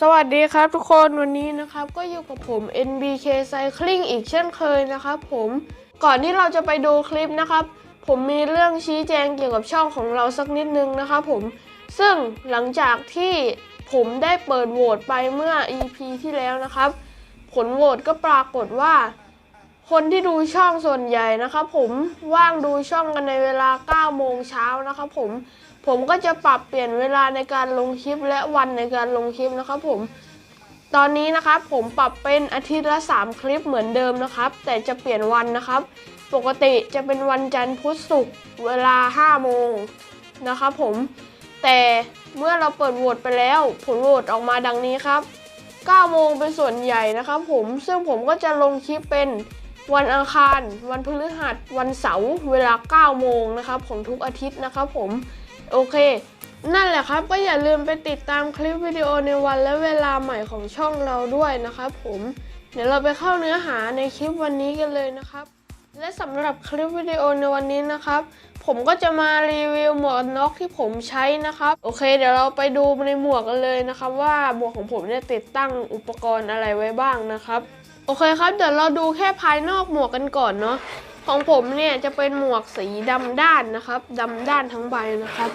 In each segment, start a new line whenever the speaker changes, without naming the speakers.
สวัสดีครับทุกคนวันนี้นะครับก็อยู่กับผม NBK Cycling อีกเช่นเคยนะครับผมก่อนที่เราจะไปดูคลิปนะครับ ผมมีเรื่องชี้แจงเกี่ยวกับช่องของเราสักนิดนึงนะครับผมซึ่งหลังจากที่ผมได้เปิดโหวตไปเมื่อ EP ที่แล้วนะครับ ผลโหวตก็ปรากฏว่า คนที่ดูช่องส่วนใหญ่นะครับผมว่างดูช่องกันในเวลา 9 โมงเช้านะครับผมผมก็จะปรับเปลี่ยนเวลาในการลงคลิปและวันในการลงคลิปนะครับผมตอนนี้นะครับผมปรับเป็นอาทิตย์ละ 3 คลิปเหมือนเดิมนะครับ แต่จะเปลี่ยนวันนะครับ ปกติจะเป็นวันจันทร์พุธศุกร์เวลา 5 โมงนะครับผมแต่เมื่อเราเปิดโหวตไปแล้ว ผลโหวตออกมาดังนี้ครับ 9 โมงเป็นส่วนใหญ่นะครับผมซึ่งผมก็จะลงคลิปเป็น วันอังคาร วันพฤหัส วันเสาร์เวลา 9 โมงนะครับของทุกอาทิตย์นะครับผม โอเค นั่นแหละครับก็อย่าลืมไปติดตามคลิปวิดีโอในวันและเวลาใหม่ของช่องเราด้วยนะครับผม เดี๋ยวเราไปเข้าเนื้อหาในคลิปวันนี้กันเลยนะครับ และสำหรับคลิปวิดีโอในวันนี้นะครับ ผมก็จะมารีวิวหมวกน็อกที่ผมใช้นะครับโอเค เดี๋ยวเราไปดูในหมวกกันเลยนะครับ ว่าหมวกของผมเนี่ยติดตั้งอุปกรณ์อะไรไว้บ้างนะครับ โอเคครับ เดี๋ยวเราดูแค่ภายนอกหมวกกันก่อนเนาะของผมเนี่ยจะเป็นหมวกสีดำด้านนะครับดำด้านทั้งใบนะครับ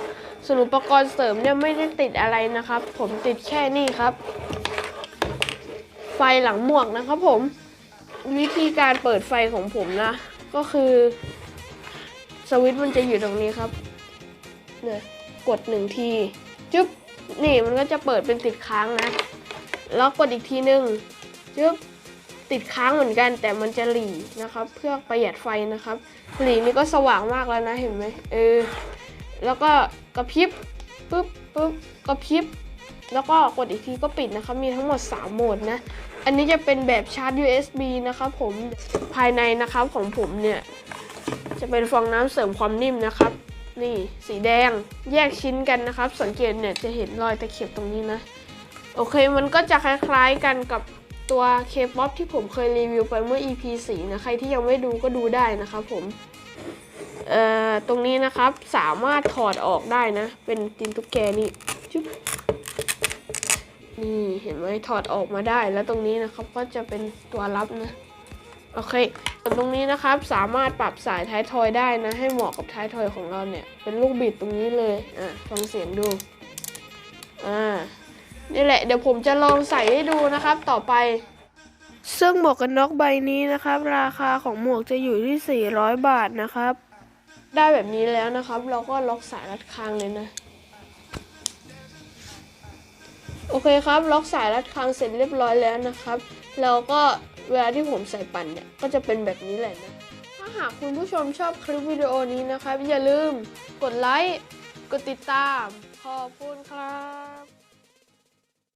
ส่วนอุปกรณ์เสริมเนี่ยไม่ได้ติดอะไรนะครับ ผมติดแค่นี้ครับ ไฟหลังหมวกนะครับผม วิธีการเปิดไฟของผมนะ ก็คือสวิตช์มันจะอยู่ตรงนี้ครับเนี่ยกดหนึ่งทีจึ๊บนี่มันก็จะเปิดเป็นติดค้างนะ แล้วกดอีกทีหนึ่งจึ๊บ ติดค้างเหมือนกันแต่มันจะหลีนะครับ เพื่อประหยัดไฟนะครับ หลีนี่ก็สว่างมากแล้วนะเห็นไหมเออแล้วก็กระพริบปุ๊บปุ๊บกระพริบแล้วก็กดอีกทีก็ปิดนะครับ มีทั้งหมด 3 โหมดนะ อันนี้จะเป็นแบบชาร์จ USB นะครับผมภายในนะครับของผมเนี่ย จะเป็นฟองน้ำเสริมความนิ่มนะครับ นี่สีแดงแยกชิ้นกันนะครับ สังเกตเนี่ยจะเห็นรอยตะเข็บตรงนี้นะ โอเคมันก็จะคล้ายๆกันกับ ตัว K-POP ที่ผมเคยรีวิวไปเมื่อ EP 4 นะ ใครที่ยังไม่ดูก็ดูได้นะครับผม เอ่อ ตรงนี้นะครับสามารถถอดออกได้นะ เป็นตินตุ๊กแกนี่จุ๊บนี่เห็นไหมถอดออกมาได้ แล้วตรงนี้นะครับก็จะเป็นตัวรับนะ โอเคส่วนตรงนี้นะครับสามารถปรับสายท้ายทอยได้นะ ให้เหมาะกับท้ายทอยของเราเนี่ย เป็นลูกบิดตรงนี้เลย อะ ฟังเสียงดู อ่า นี่แหละเดี๋ยวผมจะลองใส่ให้ดูนะครับต่อไป ซึ่งหมวกกันน็อกใบนี้นะครับ ราคาของหมวกจะอยู่ที่ 400 บาทนะครับ ได้แบบนี้แล้วนะครับ เราก็ล็อกสายรัดคางเลยนะโอเคครับล็อกสายรัดคางเสร็จเรียบร้อยแล้วนะครับแล้วก็เวลาที่ผมใส่ปั่นเนี่ยก็จะเป็นแบบนี้แหละนะถ้าหากคุณผู้ชมชอบคลิปวิดีโอนี้นะครับ อย่าลืมกดไลค์กดติดตาม ขอบคุณครับ